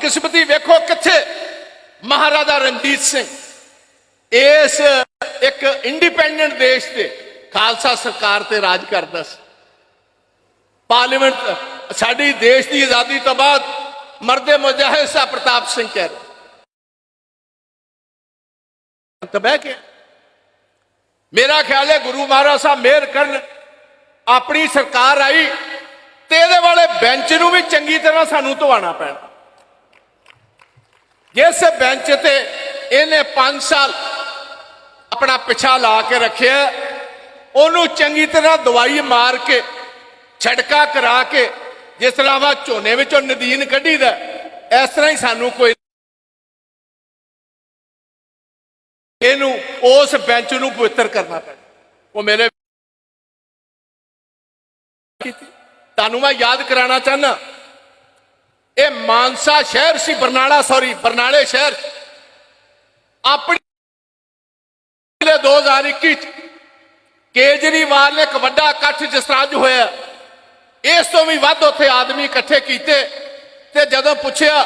ਬਦਕਿਸਮਤੀ ਵੇਖੋ ਕਿੱਥੇ? ਮਹਾਰਾਜਾ ਰਣਜੀਤ ਸਿੰਘ। ਇਸ ਇੱਕ ਇੰਡੀਪੈਂਡੈਂਟ ਦੇਸ਼ ਤੇ ਖਾਲਸਾ ਸਰਕਾਰ ਤੇ ਰਾਜ ਕਰਦਾ ਸੀ। ਪਾਰਲੀਮੈਂਟ, ਸਾਡੀ ਦੇਸ਼ ਦੀ ਆਜ਼ਾਦੀ ਤੋਂ ਬਾਅਦ ਮਰਦੇ ਮੁਜਾਹਿਦ ਸਾਹਿਬ ਪ੍ਰਤਾਪ ਸਿੰਘ ਕਹਿ ਰਹੇ। ਤਾਂ ਬਹਿ ਕੇ। ਮੇਰਾ ਖਿਆਲ ਹੈ ਗੁਰੂ ਮਹਾਰਾਜ ਸਾਹਿਬ ਮਿਹਰ ਕਰਨ, ਆਪਣੀ ਸਰਕਾਰ ਆਈ ਤੇ ਇਹਦੇ ਵਾਲੇ ਬੈਂਚ ਨੂੰ ਵੀ ਚੰਗੀ ਤਰ੍ਹਾਂ ਸਾਨੂੰ ਧਵਾਣਾ ਪੈਣਾ। ਜਿਸ ਬੈਂਚ ਤੇ ਇਹਨੇ 5 ਸਾਲ ਆਪਣਾ ਪਿਛਾ ਲਾ ਕੇ ਰੱਖਿਆ, ਉਹਨੂੰ ਚੰਗੀ ਤਰ੍ਹਾਂ ਦਵਾਈ ਮਾਰ ਕੇ, ਛੜਕਾ ਕਰਾ ਕੇ, ਜਿਸ ਤਰ੍ਹਾਂ ਵਾ ਝੋਨੇ ਵਿੱਚੋਂ ਨਦੀਨ ਕੱਢੀਦਾ, ਇਸ ਤਰ੍ਹਾਂ ਹੀ ਸਾਨੂੰ ਕੋਈ ਇਹਨੂੰ ਉਸ ਬੈਂਚ ਨੂੰ ਪਵਿੱਤਰ ਕਰਨਾ ਪੈਣਾ ਉਹ ਮੇਰੇ ਤੁਹਾਨੂੰ ਮੈਂ ਯਾਦ ਕਰਾਉਣਾ ਚਾਹਨਾ ਇਹ ਮਾਨਸਾ ਸ਼ਹਿਰ ਸੀ, ਬਰਨਾਲਾ ਸੌਰੀ ਬਰਨਾਲੇ ਸ਼ਹਿਰ। 'ਚ ਆਪਣੀ 2021 ਚ ਕੇਜਰੀਵਾਲ ਨੇ ਇੱਕ ਵੱਡਾ ਇਕੱਠ ਜਿਸ ਤਰ੍ਹਾਂ ਅੱਜ ਹੋਇਆ, ਇਸ ਤੋਂ ਵੀ ਵੱਧ ਉੱਥੇ ਆਦਮੀ ਇਕੱਠੇ ਕੀਤੇ ਤੇ ਜਦੋਂ ਪੁੱਛਿਆ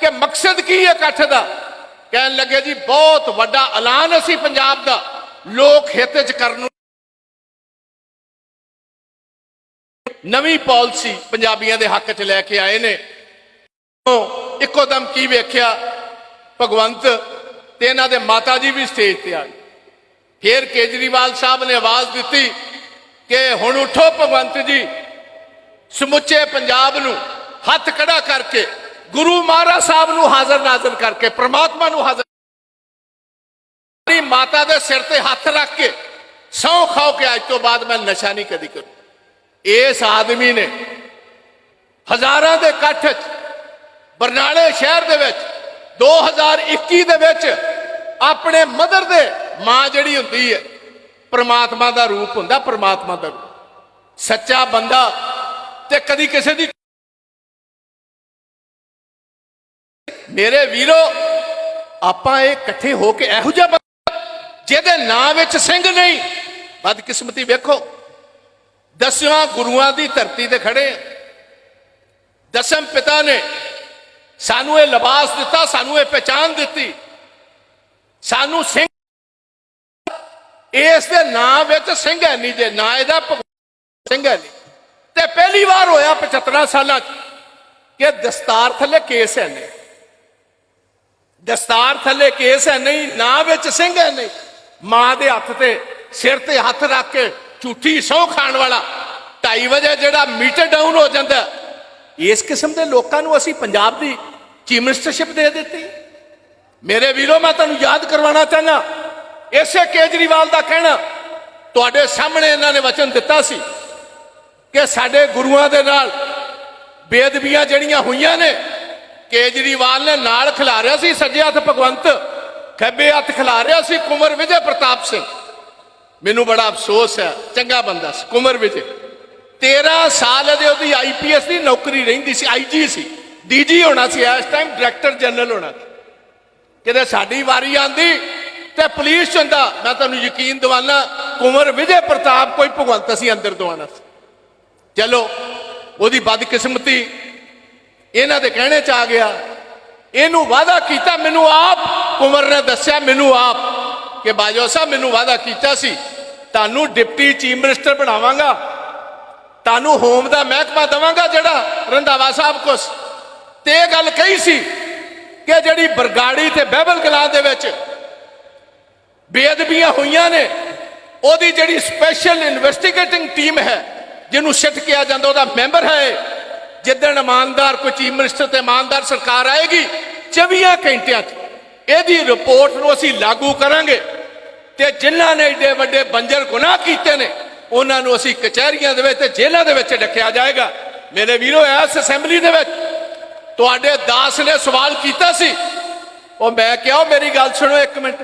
ਕਿ ਮਕਸਦ ਕੀ ਹੈ ਇਕੱਠ ਦਾ, ਕਹਿਣ ਲੱਗੇ ਜੀ, ਬਹੁਤ ਵੱਡਾ ਐਲਾਨ ਅਸੀਂ ਪੰਜਾਬ ਦਾ, ਲੋਕ ਹਿੱਤ ਚ ਕਰਨ ਨੂੰ ਨਵੀਂ ਪਾਲਿਸੀ ਪੰਜਾਬੀਆਂ ਦੇ ਹੱਕ ਚ ਲੈ ਕੇ ਆਏ ਨੇ। ਇੱਕੋ ਦਮ ਕੀ ਵੇਖਿਆ? ਭਗਵੰਤ ਤੇ ਇਹਨਾਂ ਦੇ ਮਾਤਾ ਜੀ ਵੀ ਸਟੇਜ ਤੇ ਆ ਗਏ ਫਿਰ ਕੇਜਰੀਵਾਲ ਸਾਹਿਬ ਨੇ ਆਵਾਜ਼ ਦਿੱਤੀ ਕਿ ਹੁਣ ਉਠੋ ਭਗਵੰਤ ਜੀ, ਸਮੁੱਚੇ ਪੰਜਾਬ ਨੂੰ ਹੱਥ ਖੜਾ ਕਰਕੇ, ਗੁਰੂ ਮਹਾਰਾਜ ਸਾਹਿਬ ਨੂੰ ਹਾਜ਼ਰ ਨਾਜ਼ਰ ਕਰਕੇ, ਪ੍ਰਮਾਤਮਾ ਨੂੰ ਹਾਜ਼ਰ ਆਪਣੀ ਮਾਤਾ ਦੇ ਸਿਰ ਤੇ ਹੱਥ ਰੱਖ ਕੇ ਸਹੁੰ ਖਾਓ ਕਿ ਅੱਜ ਤੋਂ ਬਾਅਦ ਮੈਂ ਨਸ਼ਾ ਨਹੀਂ ਕਦੀ ਕਰੂੰ। ਇਸ ਆਦਮੀ ਨੇ ਹਜ਼ਾਰਾਂ ਦੇ ਇਕੱਠ 'ਚ ਬਰਨਾਲੇ ਸ਼ਹਿਰ ਦੇ ਵਿੱਚ 2021 ਦੇ ਵਿੱਚ ਆਪਣੇ ਮਦਰ ਦੇ ਮਾਂ ਜਿਹੜੀ ਹੁੰਦੀ ਹੈ, ਪ੍ਰਮਾਤਮਾ ਦਾ ਰੂਪ ਹੁੰਦਾ, ਪ੍ਰਮਾਤਮਾ ਦਾ ਰੂਪ। ਸੱਚਾ ਬੰਦਾ ਤੇ ਕਦੀ ਕਿਸੇ ਦੀ ਮੇਰੇ ਵੀਰੋ, ਆਪਾਂ ਇਹ ਇਕੱਠੇ ਹੋ ਕੇ ਇਹੋ ਜਿਹਾ ਬੰਦਾ ਜਿਹਦੇ ਨਾਂ ਵਿੱਚ ਸਿੰਘ ਨਹੀਂ। ਬਦਕਿਸਮਤੀ ਵੇਖੋ। ਦਸਵਾਂ ਗੁਰੂਆਂ ਦੀ ਧਰਤੀ ਤੇ ਖੜੇ ਦਸਮ ਪਿਤਾ ਨੇ ਸਾਨੂੰ ਇਹ ਲਿਬਾਸ ਦਿੱਤਾ, ਸਾਨੂੰ ਇਹ ਪਹਿਚਾਨ ਦਿੱਤੀ। ਸਾਨੂੰ ਸਿੰਘ ਇਸ ਦੇ ਨਾਂ ਵਿੱਚ ਸਿੰਘ ਹੈ ਨਹੀਂ ਜੇ, ਨਾਂ ਇਹਦਾ ਸਿੰਘ ਹੈ ਨਹੀਂ। ਤੇ ਪਹਿਲੀ ਵਾਰ ਹੋਇਆ 75 ਸਾਲਾਂ ਚ ਕਿ ਦਸਤਾਰ ਥੱਲੇ ਕੇਸ ਹੈ ਨਹੀਂ। ਦਸਤਾਰ ਥੱਲੇ ਕੇਸ ਹੈ ਨਹੀਂ, ਨਾਂ ਵਿੱਚ ਸਿੰਘ ਹੈ ਨਹੀਂ। ਮਾਂ ਦੇ ਹੱਥ ਤੇ, ਸਿਰ ਤੇ ਹੱਥ ਰੱਖ ਕੇ ਝੂਠੀ ਸਹੁੰ ਖਾਣ ਵਾਲਾ 2:30 ਵਜੇ ਜਿਹੜਾ ਮੀਟਰ ਡਾਊਨ ਹੋ ਜਾਂਦਾ ਇਸ ਕਿਸਮ ਦੇ ਲੋਕਾਂ ਨੂੰ ਅਸੀਂ ਪੰਜਾਬ ਦੀ ਚੀਫ ਮਿਨਿਸਟਰਸ਼ਿਪ ਦੇ ਦਿੱਤੀ। ਮੇਰੇ ਵੀਰੋ, ਮੈਂ ਤੁਹਾਨੂੰ ਯਾਦ ਕਰਵਾਉਣਾ ਚਾਹਨਾ ਇਸੇ ਕੇਜਰੀਵਾਲ ਦਾ ਕਹਿਣਾ, ਤੁਹਾਡੇ ਸਾਹਮਣੇ ਇਹਨਾਂ ਨੇ ਵਚਨ ਦਿੱਤਾ ਸੀ ਕਿ ਸਾਡੇ ਗੁਰੂਆਂ ਦੇ ਨਾਲ ਬੇਦਬੀਆਂ ਜਿਹੜੀਆਂ ਹੋਈਆਂ ਨੇ, ਕੇਜਰੀਵਾਲ ਨੇ ਨਾਲ ਖਿਲਾਰਿਆ ਸੀ ਸੱਜੇ ਹੱਥ ਭਗਵੰਤ, ਖੱਬੇ ਹੱਥ ਖਿਲਾਰਿਆ ਸੀ ਕੁਮਰ ਵਿਜੇ ਪ੍ਰਤਾਪ ਸਿੰਘ। ਮੈਨੂੰ ਬੜਾ ਅਫਸੋਸ ਹੈ, ਚੰਗਾ ਬੰਦਾ ਸੀ, ਕੁਮਰ ਵਿਜੇ। 13 ਸਾਲ ਦੇ ਉਹਦੀ ਆਈਪੀਐਸ ਦੀ ਨੌਕਰੀ ਰਹਿੰਦੀ ਸੀ ਆਈਜੀ ਸੀ ਡੀਜੀ ਹੋਣਾ ਸੀ ਇਸ ਟਾਈਮ ਡਾਇਰੈਕਟਰ ਜਨਰਲ ਹੋਣਾ ਸੀ। ਕਿਤੇ ਸਾਡੀ ਵਾਰੀ ਆਂਦੀ ਤੇ ਪੁਲਿਸ ਚ ਹੁੰਦਾ, ਮੈਂ ਤੁਹਾਨੂੰ ਯਕੀਨ ਦਿਵਾਨਾ ਕੁਮਰ ਵਿਜੇ ਪ੍ਰਤਾਪ ਕੋਈ ਭਗਵੰਤ ਅਸੀਂ ਅੰਦਰ ਦਵਾਣਾ ਸੀ। ਚਲੋ, ਉਹਦੀ ਬਦਕਿਸਮਤੀ ਇਹਨਾਂ ਦੇ ਕਹਿਣੇ ਚ ਆ ਗਿਆ। ਇਹਨੂੰ ਵਾਅਦਾ ਕੀਤਾ, ਮੈਨੂੰ ਆਪ ਕੁਮਰ ਨੇ ਦੱਸਿਆ, ਮੈਨੂੰ ਆਪ ਕਿ ਬਾਜਵਾ ਸਾਹਿਬ, ਮੈਨੂੰ ਵਾਅਦਾ ਕੀਤਾ ਸੀ, ਤੁਹਾਨੂੰ ਡਿਪਟੀ ਚੀਫ ਮਿਨਿਸਟਰ ਬਣਾਵਾਂਗਾ। ਤੁਹਾਨੂੰ ਹੋਮ ਦਾ ਮਹਿਕਮਾ ਦਵਾਂਗਾ ਜਿਹੜਾ ਰੰਧਾਵਾ ਸਾਹਿਬ ਕੋਸ ਤੇ ਇਹ ਗੱਲ ਕਹੀ ਸੀ ਕਿ ਜਿਹੜੀ ਬਰਗਾੜੀ ਤੇ ਬਹਿਬਲ ਕਲਾਂ ਦੇ ਵਿੱਚ ਬੇਅਦਬੀਆਂ ਹੋਈਆਂ ਨੇ, ਉਹਦੀ ਜਿਹੜੀ ਸਪੈਸ਼ਲ ਇਨਵੈਸਟੀਗੇਟਿੰਗ ਟੀਮ ਹੈ, ਜਿਹਨੂੰ ਸਿੱਟ ਕਿਹਾ ਜਾਂਦਾ, ਉਹਦਾ ਮੈਂਬਰ ਹੈ ਜਿੱਦਣ ਇਮਾਨਦਾਰ, ਕੋਈ ਚੀਫ ਮਿਨਿਸਟਰ ਤੇ ਇਮਾਨਦਾਰ ਸਰਕਾਰ ਆਏਗੀ 24 ਘੰਟਿਆਂ 'ਚ ਇਹਦੀ ਰਿਪੋਰਟ ਨੂੰ ਅਸੀਂ ਲਾਗੂ ਕਰਾਂਗੇ। ਤੇ ਜਿਨ੍ਹਾਂ ਨੇ ਏਡੇ ਵੱਡੇ ਬੰਜਰ ਗੁਨਾਹ ਕੀਤੇ ਨੇ ਉਹਨਾਂ ਨੂੰ ਅਸੀਂ ਕਚਹਿਰੀਆਂ ਦੇ ਵਿੱਚ ਤੇ ਜੇਲ੍ਹਾਂ ਦੇ ਵਿੱਚ ਡੱਕਿਆ ਜਾਏਗਾ। ਮੇਰੇ ਵੀਰੋ, ਇਸ ਅਸੈਂਬਲੀ ਦੇ ਵਿੱਚ ਤੁਹਾਡੇ ਦਾਸ ਨੇ ਸਵਾਲ ਕੀਤਾ ਸੀ। ਉਹ ਮੈਂ ਕਿਹਾ ਮੇਰੀ ਗੱਲ ਸੁਣੋ ਇੱਕ ਮਿੰਟ।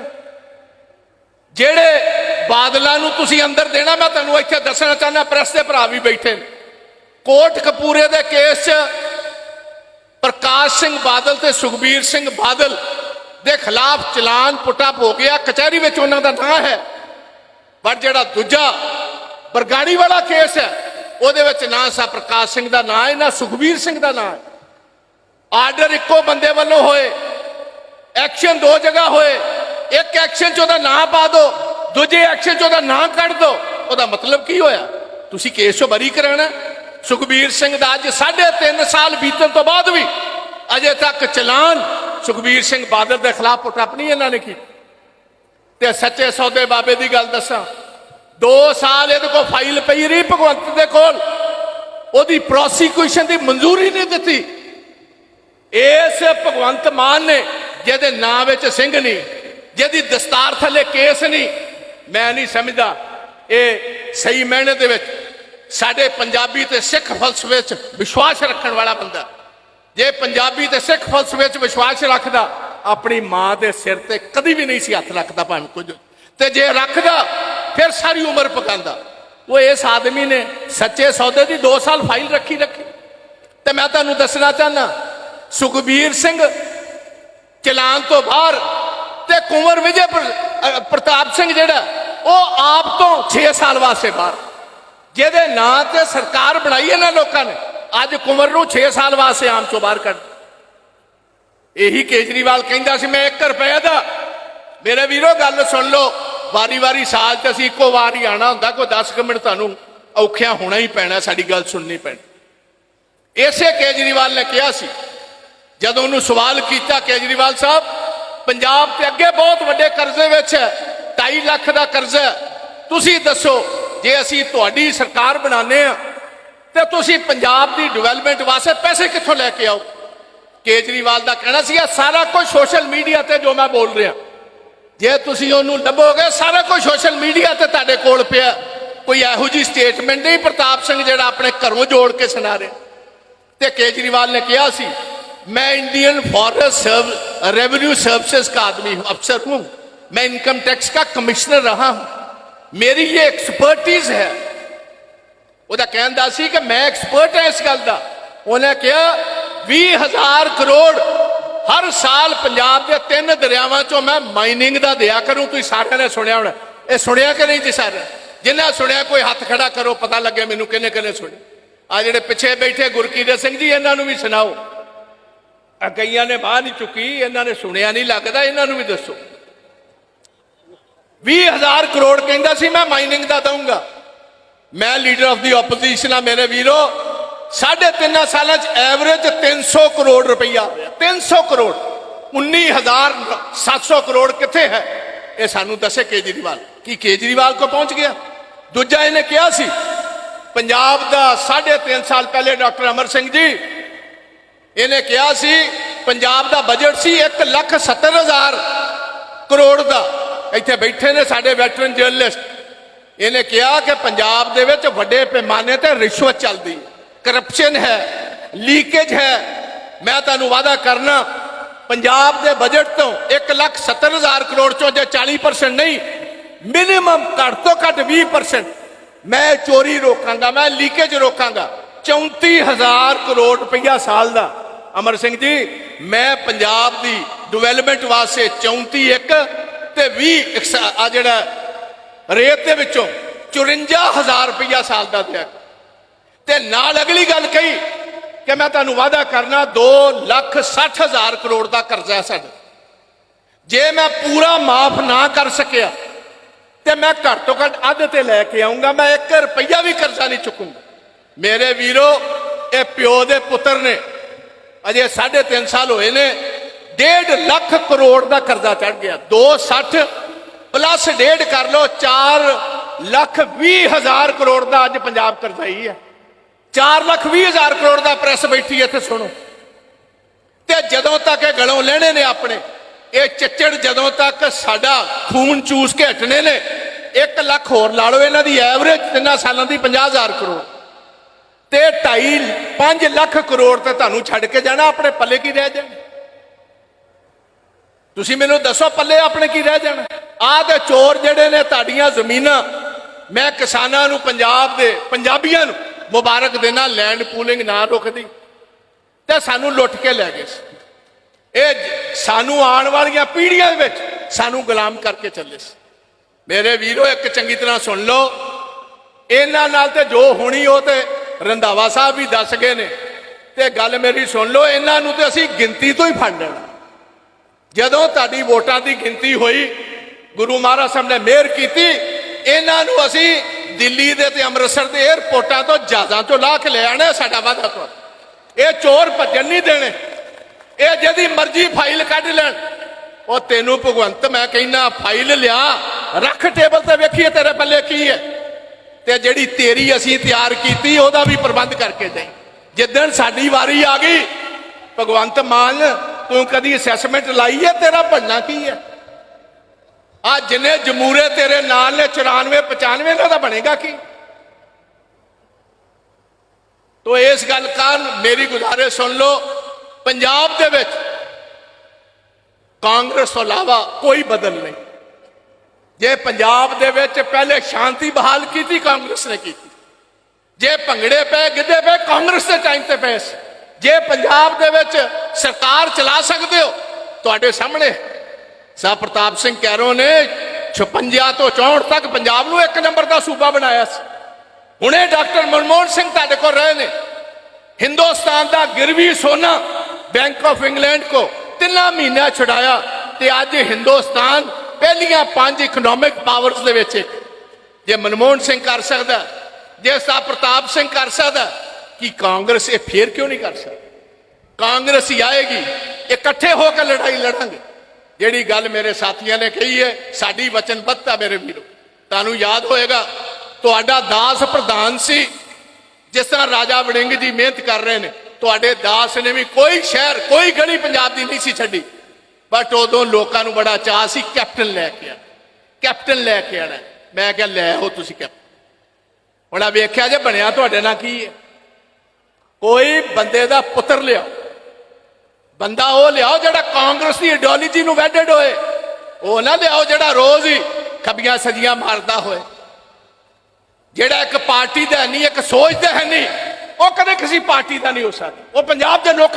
ਜਿਹੜੇ ਬਾਦਲਾਂ ਨੂੰ ਤੁਸੀਂ ਅੰਦਰ ਦੇਣਾ, ਮੈਂ ਤੁਹਾਨੂੰ ਇੱਥੇ ਦੱਸਣਾ ਚਾਹੁੰਦਾ, ਪ੍ਰੈਸ ਦੇ ਭਰਾ ਵੀ ਬੈਠੇ ਨੇ। ਕੋਟ ਕਪੂਰੇ ਦੇ ਕੇਸ 'ਚ ਪ੍ਰਕਾਸ਼ ਸਿੰਘ ਬਾਦਲ ਤੇ ਸੁਖਬੀਰ ਸਿੰਘ ਬਾਦਲ ਦੇ ਖਿਲਾਫ ਚਲਾਨ ਪੁੱਟਾ ਹੋ ਗਿਆ ਕਚਹਿਰੀ ਵਿੱਚ ਉਹਨਾਂ ਦਾ ਨਾਂ ਹੈ। ਪਰ ਜਿਹੜਾ ਦੂਜਾ ਬਰਗਾੜੀ ਵਾਲਾ ਕੇਸ ਹੈ। ਉਹਦੇ ਵਿੱਚ ਨਾ ਸਾ ਪ੍ਰਕਾਸ਼ ਸਿੰਘ ਦਾ ਨਾਂ ਹੈ, ਨਾ ਸੁਖਬੀਰ ਸਿੰਘ ਦਾ ਨਾਂ ਹੈ। ਆਰਡਰ ਇੱਕੋ ਬੰਦੇ ਵੱਲੋਂ ਹੋਏ। ਐਕਸ਼ਨ ਦੋ ਜਗ੍ਹਾ ਹੋਏ। ਇੱਕ ਐਕਸ਼ਨ 'ਚ ਉਹਦਾ ਨਾਂ ਪਾ ਦਿਓ ਦੂਜੇ ਐਕਸ਼ਨ 'ਚ ਉਹਦਾ ਨਾਂ ਕੱਢ ਦਿਓ ਉਹਦਾ ਮਤਲਬ ਕੀ ਹੋਇਆ? ਤੁਸੀਂ ਕੇਸ 'ਚੋਂ ਬਰੀ ਕਰਾਣਾ ਸੁਖਬੀਰ ਸਿੰਘ ਦਾ ਅੱਜ 3.5 ਸਾਲ ਬੀਤਣ ਤੋਂ ਬਾਅਦ ਵੀ ਅਜੇ ਤੱਕ ਚਲਾਨ ਸੁਖਬੀਰ ਸਿੰਘ ਬਾਦਲ ਦੇ ਖਿਲਾਫ ਪੁੱਟਅਪ ਨਹੀਂ ਇਹਨਾਂ ਨੇ ਕੀਤੀ। ਤੇ ਸੱਚੇ ਸੌਦੇ ਬਾਬੇ ਦੀ ਗੱਲ ਦੱਸਾਂ। 2 ਸਾਲ ਇਹਦੇ ਕੋਲ ਫਾਈਲ ਪਈ ਰਹੀ ਭਗਵੰਤ ਦੇ ਕੋਲ। ਉਹਦੀ ਪ੍ਰੋਸੀਕਿਊਸ਼ਨ ਦੀ ਮਨਜ਼ੂਰੀ ਨਹੀਂ ਦਿੱਤੀ। ਇਸ ਭਗਵੰਤ ਮਾਨ ਨੇ, ਜਿਹਦੇ ਨਾਂ ਵਿੱਚ ਸਿੰਘ ਨਹੀਂ, ਜਿਹਦੀ ਦਸਤਾਰ ਥੱਲੇ ਕੇਸ ਨਹੀਂ, ਮੈਂ ਨਹੀਂ ਸਮਝਦਾ ਇਹ ਸਹੀ ਮਾਇਨੇ ਦੇ ਵਿੱਚ ਸਾਡੇ ਪੰਜਾਬੀ ਤੇ ਸਿੱਖ ਫਲਸਫੇ ਵਿੱਚ ਵਿਸ਼ਵਾਸ ਰੱਖਣ ਵਾਲਾ ਬੰਦਾ। ਜੇ ਪੰਜਾਬੀ ਤੇ ਸਿੱਖ ਫਲਸਫੇ ਚ ਵਿਸ਼ਵਾਸ ਰੱਖਦਾ, ਆਪਣੀ ਮਾਂ ਦੇ ਸਿਰ ਤੇ ਕਦੀ ਵੀ ਨਹੀਂ ਸੀ ਹੱਥ ਰੱਖਦਾ ਭਾਵੇਂ ਕੁਝ। ਤੇ ਜੇ ਰੱਖਦਾ ਫਿਰ ਸਾਰੀ ਉਮਰ ਪਕਾਂਦਾ ਉਹ ਇਸ ਆਦਮੀ ਨੇ ਸੱਚੇ ਸੌਦੇ ਦੀ 2 ਸਾਲ ਫਾਈਲ ਰੱਖੀ ਰੱਖੀ। ਤੇ ਮੈਂ ਤੁਹਾਨੂੰ ਦੱਸਣਾ ਚਾਹਨਾ ਸੁਖਬੀਰ ਸਿੰਘ ਚਲਾਨ ਤੋਂ ਬਾਹਰ ਤੇ ਕੁੰਵਰ ਵਿਜੇ ਪ੍ਰਤਾਪ ਸਿੰਘ ਜਿਹੜਾ, ਉਹ ਆਪ ਤੋਂ 6 ਸਾਲ ਵਾਸਤੇ ਬਾਹਰ। ਜਿਹਦੇ ਨਾਂ ਤੇ ਸਰਕਾਰ ਬਣਾਈ ਇਹਨਾਂ ਲੋਕਾਂ ਨੇ, ਅੱਜ ਕੁੰਵਰ ਨੂੰ 6 ਸਾਲ ਵਾਸਤੇ ਆਮ ਚੋਂ ਬਾਹਰ ਕੱਢ ਇਹੀ ਕੇਜਰੀਵਾਲ ਕਹਿੰਦਾ ਸੀ, ਮੈਂ 1 ਰੁਪਏ ਦਾ। ਮੇਰੇ ਵੀਰੋ, ਗੱਲ ਸੁਣ ਲਓ ਵਾਰੀ-ਵਾਰੀ ਸਾਲ ਤੇ ਅਸੀਂ ਇੱਕੋ ਵਾਰ ਹੀ ਆਣਾ ਹੁੰਦਾ, ਕੋਈ 10 ਕੁ ਮਿੰਟ ਤੁਹਾਨੂੰ ਔਖਿਆ ਹੋਣਾ ਹੀ ਪੈਣਾ, ਸਾਡੀ ਗੱਲ ਸੁਣਨੀ ਪੈਣੀ। ਇਸੇ ਕੇਜਰੀਵਾਲ ਨੇ ਕਿਹਾ ਸੀ, ਜਦੋਂ ਉਹਨੂੰ ਸਵਾਲ ਕੀਤਾ ਕੇਜਰੀਵਾਲ ਸਾਹਿਬ, ਪੰਜਾਬ ਤੇ ਅੱਗੇ ਬਹੁਤ ਵੱਡੇ ਕਰਜ਼ੇ ਵਿੱਚ ਹੈ 2.5 ਲੱਖ ਦਾ ਕਰਜ਼ਾ ਤੁਸੀਂ ਦੱਸੋ, ਜੇ ਅਸੀਂ ਤੁਹਾਡੀ ਸਰਕਾਰ ਬਣਾਉਂਦੇ ਆ ਤੇ ਤੁਸੀਂ ਪੰਜਾਬ ਦੀ ਡਿਵੈਲਪਮੈਂਟ ਵਾਸਤੇ ਪੈਸੇ ਕਿੱਥੋਂ ਲੈ ਕੇ ਆਓ? ਕੇਜਰੀਵਾਲ ਦਾ ਕਹਿਣਾ ਸੀ ਸੀਗਾ ਸਾਰਾ ਕੁਝ ਸੋਸ਼ਲ ਮੀਡੀਆ ਤੇ ਜੋ ਮੈਂ ਬੋਲ ਰਿਹਾ। ਜੇ ਤੁਸੀਂ ਉਹਨੂੰ ਲੱਭੋਗੇ ਸਾਰਾ ਕੁਝ ਸੋਸ਼ਲ ਮੀਡੀਆ ਤੇ ਤੁਹਾਡੇ ਕੋਲ ਪਿਆ ਕੋਈ ਇਹੋ ਜੀ ਸਟੇਟਮੈਂਟ ਨਹੀਂ ਪ੍ਰਤਾਪ ਸਿੰਘ ਜਿਹੜਾ ਆਪਣੇ ਘਰੋਂ ਜੋੜ ਕੇ ਸੁਣਾ ਰਿਹਾ ਤੇ ਕੇਜਰੀਵਾਲ ਨੇ ਕਿਹਾ ਸੀ मैं इंडियन फॉरेस्ट रेवेन्यू सर्विसेज का आदमी हूं अफसर हूं मैं इनकम टैक्स का कमिश्नर रहा हूं मेरी ये एक्सपर्टीज है ਉਹਦਾ ਕਹਿੰਦਾ ਸੀ ਕਿ ਮੈਂ ਐਕਸਪਰਟ ਹਾਂ ਇਸ ਗੱਲ ਦਾ ਉਹਨੇ ਕਿਹਾ 20000 ਕਰੋੜ ਹਰ ਸਾਲ ਪੰਜਾਬ ਦੇ ਤਿੰਨ ਦਰਿਆਵਾਂ ਚੋਂ ਮੈਂ ਮਾਈਨਿੰਗ ਦਾ ਦਿਆ ਕਰੂੰ। ਤੁਸੀਂ ਸਾਰਿਆਂ ਨੇ ਸੁਣਿਆ ਹੋਣਾ। ਇਹ ਸੁਣਿਆ ਕਿ ਨਹੀਂ ਜੀ ਸਰ ਜਿੰਨਾ ਸੁਣਿਆ, ਕੋਈ ਹੱਥ ਖੜਾ ਕਰੋ, ਪਤਾ ਲੱਗੇ ਮੈਨੂੰ ਕਿੰਨੇ ਕਿੰਨੇ ਸੁਣੇ। ਆ ਜਿਹੜੇ ਪਿੱਛੇ ਬੈਠੇ ਗੁਰਕੀਰਤ ਸਿੰਘ ਜੀ, ਇਹਨਾਂ ਨੂੰ ਵੀ ਸੁਣਾਓ। ਆ ਕਈਆਂ ਨੇ ਬਾਹ ਨਹੀਂ ਚੁੱਕੀ, ਇਹਨਾਂ ਨੇ ਸੁਣਿਆ ਨਹੀਂ ਲੱਗਦਾ, ਇਹਨਾਂ ਨੂੰ ਵੀ ਦੱਸੋ। 20000 ਕਰੋੜ ਕਹਿੰਦਾ ਸੀ, ਮੈਂ ਮਾਈਨਿੰਗ ਦਾ ਦਊਂਗਾ। ਮੈਂ ਲੀਡਰ ਆਫ ਦੀ ਆਪੋਜੀਸ਼ਨ ਆ ਮੇਰੇ ਵੀਰੋ। ਸਾਢੇ ਤਿੰਨਾਂ ਸਾਲਾਂ ਚ ਐਵਰੇਜ 300 ਕਰੋੜ ਰੁਪਈਆ। ਆ ਰਿਹਾ 300 ਕਰੋੜ 19700 ਕਰੋੜ ਕਿੱਥੇ ਹੈ? ਇਹ ਸਾਨੂੰ ਦੱਸੇ ਕੇਜਰੀਵਾਲ। ਕੀ ਕੇਜਰੀਵਾਲ ਕੋ ਪਹੁੰਚ ਗਿਆ? ਦੂਜਾ ਇਹਨੇ ਕਿਹਾ ਸੀ, ਪੰਜਾਬ ਦਾ ਸਾਢੇ ਤਿੰਨ ਸਾਲ ਪਹਿਲੇ ਡਾਕਟਰ ਅਮਰ ਸਿੰਘ ਜੀ, ਇਹਨੇ ਕਿਹਾ ਸੀ, ਪੰਜਾਬ ਦਾ ਬਜਟ ਸੀ 1 ਲੱਖ 70 ਹਜ਼ਾਰ ਕਰੋੜ ਦਾ। ਇੱਥੇ ਬੈਠੇ ਨੇ ਸਾਡੇ ਵੈਟਰਨ ਜਰਨਲਿਸਟ ਇਹਨੇ ਕਿਹਾ ਕਿ ਪੰਜਾਬ ਦੇ ਵਿੱਚ ਵੱਡੇ ਪੈਮਾਨੇ ਤੇ ਰਿਸ਼ਵਤ ਚੱਲਦੀ ਕਰਪਸ਼ਨ ਹੈ ਲੀਕੇਜ ਹੈ। ਮੈਂ ਤੁਹਾਨੂੰ ਵਾਅਦਾ ਕਰਨਾ, ਪੰਜਾਬ ਦੇ ਬਜਟ ਤੋਂ 1 ਲੱਖ 70 ਹਜ਼ਾਰ ਕਰੋੜ ਚੋਂ ਜੇ 40% ਨਹੀਂ ਮਿਨੀਮਮ ਘੱਟ ਤੋਂ ਘੱਟ 20% ਮੈਂ ਚੋਰੀ ਰੋਕਾਂਗਾ, ਮੈਂ ਲੀਕੇਜ ਰੋਕਾਂਗਾ। 34000 ਕਰੋੜ ਰੁਪਈਆ ਸਾਲ ਦਾ। ਅਮਰ ਸਿੰਘ ਜੀ, ਮੈਂ ਪੰਜਾਬ ਦੀ ਡਿਵੈਲਪਮੈਂਟ ਵਾਸਤੇ 34 ਇੱਕ ਤੇ 20 ਆ ਜਿਹੜਾ ਰੇਤ ਦੇ ਵਿੱਚੋਂ 54000 ਰੁਪਈਆ ਸਾਲ ਦਾ ਦਿਆ ਤੇ ਨਾਲ ਅਗਲੀ ਗੱਲ ਕਹੀ ਕਿ ਮੈਂ ਤੁਹਾਨੂੰ ਵਾਅਦਾ ਕਰਨਾ 2 ਲੱਖ 60 ਹਜ਼ਾਰ ਕਰੋੜ ਦਾ ਕਰਜ਼ਾ ਹੈ ਸਾਡਾ। ਜੇ ਮੈਂ ਪੂਰਾ ਮਾਫ ਨਾ ਕਰ ਸਕਿਆ ਤੇ ਮੈਂ ਘੱਟ ਤੋਂ ਘੱਟ ਅੱਧ ਤੇ ਲੈ ਕੇ ਆਉਂਗਾ ਮੈਂ 1 ਰੁਪਈਆ ਵੀ ਕਰਜ਼ਾ ਨਹੀਂ ਚੁੱਕੂੰਗਾ। ਮੇਰੇ ਵੀਰੋ, ਇਹ ਪਿਓ ਦੇ ਪੁੱਤਰ ਨੇ, ਅਜੇ 3.5 ਸਾਲ ਹੋਏ ਨੇ 1.5 ਲੱਖ ਕਰੋੜ ਦਾ ਕਰਜ਼ਾ ਚੜ ਗਿਆ। 260 ਪਲੱਸ ਡੇਢ ਕਰ ਲਓ 4 ਲੱਖ 20 ਹਜ਼ਾਰ ਕਰੋੜ ਦਾ ਅੱਜ ਪੰਜਾਬ ਕਰਜ਼ਾ ਹੀ ਹੈ। 4 ਲੱਖ 20 ਹਜ਼ਾਰ ਕਰੋੜ ਦਾ ਪ੍ਰੈਸ ਬੈਠੀ ਇੱਥੇ ਸੁਣੋ। ਤੇ ਜਦੋਂ ਤੱਕ ਇਹ ਗਲੋਂ ਲੈਣੇ ਨੇ ਆਪਣੇ, ਇਹ ਚੱਚੜ ਜਦੋਂ ਤੱਕ ਸਾਡਾ ਖੂਨ ਚੂਸ ਕੇ ਹਟਣੇ ਨੇ 1 ਲੱਖ ਹੋਰ ਲਾ ਲਓ, ਇਹਨਾਂ ਦੀ ਐਵਰੇਜ ਤਿੰਨਾਂ ਸਾਲਾਂ ਦੀ 50000 ਕਰੋੜ। ਤੇ 2.5 5 ਲੱਖ ਕਰੋੜ ਤੇ ਤੁਹਾਨੂੰ ਛੱਡ ਕੇ ਜਾਣਾ, ਆਪਣੇ ਪੱਲੇ ਕੀ ਰਹਿ ਜਾਣਾ? ਤੁਸੀਂ ਮੈਨੂੰ ਦੱਸੋ, ਪੱਲੇ ਆਪਣੇ ਕੀ ਰਹਿ ਜਾਣਾ? ਆਹ ਤੇ ਚੋਰ ਜਿਹੜੇ ਨੇ, ਤੁਹਾਡੀਆਂ ਜ਼ਮੀਨਾਂ, ਮੈਂ ਕਿਸਾਨਾਂ ਨੂੰ, ਪੰਜਾਬ ਦੇ ਪੰਜਾਬੀਆਂ ਨੂੰ ਮੁਬਾਰਕ ਦੇਣਾ ਲੈਂਡ ਪੂਲਿੰਗ ਨਾ ਰੁਕਦੀ। ਤੇ ਸਾਨੂੰ ਲੁੱਟ ਕੇ ਲੈ ਗਏ ਸੀ। ਇਹ ਸਾਨੂੰ ਆਉਣ ਵਾਲੀਆਂ ਪੀੜ੍ਹੀਆਂ ਵਿੱਚ ਸਾਨੂੰ ਗੁਲਾਮ ਕਰਕੇ ਚੱਲੇ ਸੀ। ਮੇਰੇ ਵੀਰੋ, ਇੱਕ ਚੰਗੀ ਤਰ੍ਹਾਂ ਸੁਣ ਲਓ। ਇਹਨਾਂ ਨਾਲ ਤੇ ਜੋ ਹੋਣੀ, ਉਹ ਤੇ ਰੰਧਾਵਾ ਸਾਹਿਬ ਵੀ ਦੱਸ ਗਏ ਨੇ। ਤੇ ਗੱਲ ਮੇਰੀ ਸੁਣ ਲਓ, ਇਹਨਾਂ ਨੂੰ ਤੇ ਅਸੀਂ ਗਿਣਤੀ ਤੋਂ ਹੀ ਫੜ ਲੈਣਾ। ਜਦੋਂ ਤੁਹਾਡੀ ਵੋਟਾਂ ਦੀ ਗਿਣਤੀ ਹੋਈ, ਗੁਰੂ ਮਹਾਰਾਜ ਸਾਹਿਬ ਨੇ ਮਿਹਰ ਕੀਤੀ, ਇਹਨਾਂ ਨੂੰ ਅਸੀਂ ਦਿੱਲੀ ਦੇ ਤੇ ਅੰਮ੍ਰਿਤਸਰ ਦੇ 에ਅਰਪੋਰਟਾਂ ਤੋਂ ਜਹਾਜ਼ਾਂ ਤੋਂ ਲਾ ਕੇ ਲੈ ਆਣਾ ਸਾਡਾ ਵਾਅਦਾ ਤੋਂ ਇਹ ਚੋਰ ਭੱਜਣ ਨਹੀਂ ਦੇਣੇ। ਇਹ ਜਿਹਦੀ ਮਰਜ਼ੀ ਫਾਈਲ ਕੱਢ ਲੈਣ। ਉਹ ਤੈਨੂੰ ਭਗਵੰਤ, ਮੈਂ ਕਹਿੰਦਾ, ਫਾਈਲ ਲਿਆ। ਰੱਖ ਟੇਬਲ ਤੇ ਵੇਖੀਏ ਤੇਰੇ ਪੱਲੇ ਕੀ ਹੈ। ਤੇ ਜਿਹੜੀ ਤੇਰੀ ਅਸੀਂ ਤਿਆਰ ਕੀਤੀ, ਉਹਦਾ ਵੀ ਪ੍ਰਬੰਧ ਕਰਕੇ ਦੇ ਜਿੱਦਣ ਸਾਡੀ ਵਾਰੀ ਆ ਗਈ, ਭਗਵੰਤ ਮਾਨ, ਤੂੰ ਕਦੀ ਅਸੈਸਮੈਂਟ ਲਾਈ ਹੈ? ਤੇਰਾ ਬਣਨਾ ਕੀ ਹੈ? ਆ ਜਿੰਨੇ ਜਮੂਰੇ ਤੇਰੇ ਨਾਲ ਨੇ 94 95 ਦਾ ਬਣੇਗਾ ਕੀ? ਤੋ ਇਸ ਗੱਲ ਕਾਰਨ ਮੇਰੀ ਗੁਜ਼ਾਰਿਸ਼ ਸੁਣ ਲਓ, ਪੰਜਾਬ ਦੇ ਵਿੱਚ ਕਾਂਗਰਸ ਤੋਂ ਇਲਾਵਾ ਕੋਈ ਬਦਲ ਨਹੀਂ। ਜੇ ਪੰਜਾਬ ਦੇ ਵਿੱਚ ਪਹਿਲੇ ਸ਼ਾਂਤੀ ਬਹਾਲ ਕੀਤੀ, ਕਾਂਗਰਸ ਨੇ ਕੀਤੀ। ਜੇ ਭੰਗੜੇ ਪਏ, ਗਿੱਧੇ ਪਏ, ਕਾਂਗਰਸ ਦੇ ਟਾਈਮ ਤੇ ਪਏ ਸੀ। ਜੇ ਪੰਜਾਬ ਦੇ ਵਿੱਚ ਸਰਕਾਰ ਚਲਾ ਸਕਦੇ ਹੋ, ਤੁਹਾਡੇ ਸਾਹਮਣੇ ਸਾ ਪ੍ਰਤਾਪ ਸਿੰਘ ਕੈਰੋ ਨੇ 56 ਤੋਂ 64 ਤੱਕ ਪੰਜਾਬ ਨੂੰ ਇੱਕ ਨੰਬਰ ਦਾ ਸੂਬਾ ਬਣਾਇਆ ਸੀ। ਹੁਣੇ ਡਾਕਟਰ ਮਨਮੋਹਨ ਸਿੰਘ ਤੁਹਾਡੇ ਕੋਲ ਰਹੇ ਨੇ। ਹਿੰਦੁਸਤਾਨ ਦਾ ਗਿਰਵੀ ਸੋਨਾ ਬੈਂਕ ਆਫ ਇੰਗਲੈਂਡ ਕੋ ਤਿੰਨਾਂ ਮਹੀਨਿਆਂ ਛੁਡਾਇਆ ਤੇ ਅੱਜ ਹਿੰਦੁਸਤਾਨ ਪਹਿਲੀਆਂ ਪੰਜ ਇਕਨੋਮਿਕ ਪਾਵਰਸ ਦੇ ਵਿੱਚ ਇੱਕ। ਜੇ ਮਨਮੋਹਨ ਸਿੰਘ ਕਰ ਸਕਦਾ, ਜੇ ਸਾ ਪ੍ਰਤਾਪ ਸਿੰਘ ਕਰ ਸਕਦਾ, ਕਿ ਕਾਂਗਰਸ ਇਹ ਫੇਰ ਕਿਉਂ ਨਹੀਂ ਕਰ ਸਕਦੀ? ਕਾਂਗਰਸ ਹੀ ਆਏਗੀ, ਇਕੱਠੇ ਹੋ ਕੇ ਲੜਾਈ ਲੜਾਂਗੇ। ਜਿਹੜੀ ਗੱਲ ਮੇਰੇ ਸਾਥੀਆਂ ਨੇ ਕਹੀ ਹੈ, ਸਾਡੀ ਵਚਨਬੱਧਤਾ ਮੇਰੇ ਵੀਰੋ। ਤੁਹਾਨੂੰ ਯਾਦ ਹੋਏਗਾ, ਤੁਹਾਡਾ ਦਾਸ ਪ੍ਰਧਾਨ ਸੀ, ਜਿਸ ਤਰ੍ਹਾਂ ਰਾਜਾ ਵੜਿੰਗ ਜੀ ਮਿਹਨਤ ਕਰ ਰਹੇ ਨੇ, ਤੁਹਾਡੇ ਦਾਸ ਨੇ ਵੀ ਕੋਈ ਸ਼ਹਿਰ, ਕੋਈ ਗਲੀ ਪੰਜਾਬ ਦੀ ਨਹੀਂ ਸੀ ਛੱਡੀ। ਬਟ ਉਦੋਂ ਲੋਕਾਂ ਨੂੰ ਬੜਾ ਚਾਹ ਸੀ, ਕੈਪਟਨ ਲੈ ਕੇ ਆ ਕੈਪਟਨ ਲੈ ਕੇ ਆਣਾ ਮੈਂ ਕਿਹਾ, ਲੈ ਹੋ ਤੁਸੀਂ ਕੈਪਟਨ। ਹੁਣ ਆ ਵੇਖਿਆ ਜੇ, ਬਣਿਆ ਤੁਹਾਡੇ ਨਾਲ ਕੀ ਹੈ। ਕੋਈ ਬੰਦੇ ਦਾ ਪੁੱਤਰ ਲਿਆਓ। ਬੰਦਾ ਉਹ ਲਿਆਓ ਜਿਹੜਾ ਕਾਂਗਰਸ ਦੀ ਆਈਡੀਓਲੋਜੀ ਨੂੰ ਵੈਡਡ ਹੋਏ। ਉਹ ਨਾ ਲਿਆਓ ਜਿਹੜਾ ਰੋਜ਼ ਹੀ ਖੱਬੀਆਂ ਸਜੀਆਂ ਮਾਰਦਾ ਹੋਏ। ਜਿਹੜਾ ਇੱਕ ਪਾਰਟੀ ਦਾ ਨਹੀਂ, ਇੱਕ ਸੋਚ ਦਾ ਹੈ ਨਹੀਂ, ਉਹ ਕਦੇ ਕਿਸੇ ਪਾਰਟੀ ਦਾ ਨਹੀਂ ਹੋ ਸਕਦਾ। ਉਹ ਪੰਜਾਬ ਦੇ ਲੋਕਾਂ